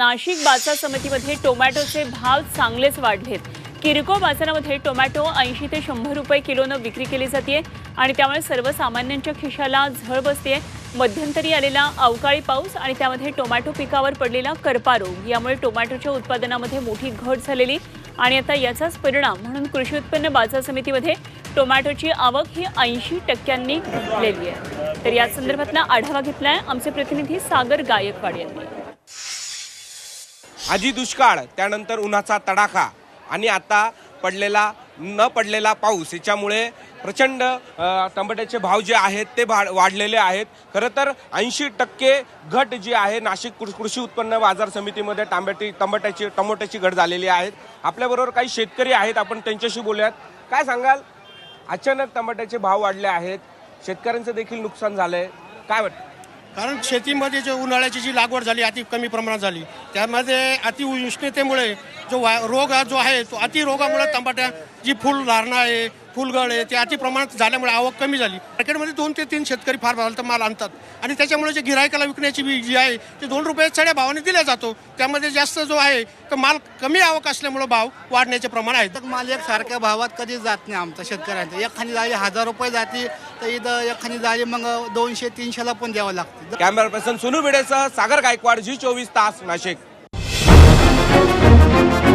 नाशिक बाजार समितीमध्ये टोमॅटोचे भाव चांगलेच वाढलेत. किरकोळ बाजारामध्ये टोमॅटो ऐंशी ते शंभर रुपये किलोनं विक्री केली जाते आणि त्यामुळे सर्वसामान्यांच्या खिशाला झळ बसते मध्यंतरी आलेला अवकाळी पाऊस आणि त्यामध्ये टोमॅटो पिकावर पडलेला करपा रोग यामुळे टोमॅटोच्या उत्पादनामध्ये मोठी घट झालेली. आणि आता याचाच परिणाम म्हणून कृषी उत्पन्न बाजार समितीमध्ये टोमॅटोची आवक ही ऐंशी टक्क्यांनी घटलेली आहे. तर या संदर्भातला आढावा घेतला आहे आमचे प्रतिनिधी सागर गायकवाड यांनी. आधी दुष्काळ त्यानंतर उन्हाचा तडाखा आणि आता पडलेला न पडलेला पाऊस. याच्यामुळे प्रचंड टमाट्याचे भाव जे आहेत ते भा वाढलेले आहेत. खरं तर ऐंशी टक्के घट जी आहे नाशिक कृषी उत्पन्न बाजार समितीमध्ये टांबॅटी टमाट्याची टमाट्याची घट झालेली आहे आपल्याबरोबर काही शेतकरी आहेत आपण त्यांच्याशी बोलूयात. काय सांगाल? अचानक टमाट्याचे भाव वाढले आहेत. शेतकऱ्यांचं देखील नुकसान झालंय. काय वाटतं? कारण शेतीमध्ये जे उन्हाळ्याची जी लागवड झाली अति कमी प्रमाणात झाली त्यामध्ये अति उष्णतेमुळे जो वा रोग जो आहे तो अति रोगामुळे टमाट्या जी फुल धारणा आहे फुलगळ आहे ते अति प्रमाणात झाल्यामुळे आवक कमी झाली. मार्केटमध्ये दोन ते तीन शेतकरी फार भावाला माल आणतात. आणि त्याच्यामुळे जे गिरायकाला विकण्याची बी जी आहे ते दोन रुपये चढ्या भावाने दिला जातो. त्यामध्ये जास्त जो आहे तो माल कमी आवक असल्यामुळे भाव वाढण्याचे प्रमाण आहे. तर माल एक सारख्या भावात कधी जात नाही आमचा शेतकऱ्यांचा. एखादी जाळी हजार रुपये जाते तर इथं एखादी जाळी मग दोनशे तीनशेला पण द्यावं लागते. कॅमेरा पर्सन सुनू भिडेसह सागर गायकवाड जी चोवीस तास नाशिक. Thank you.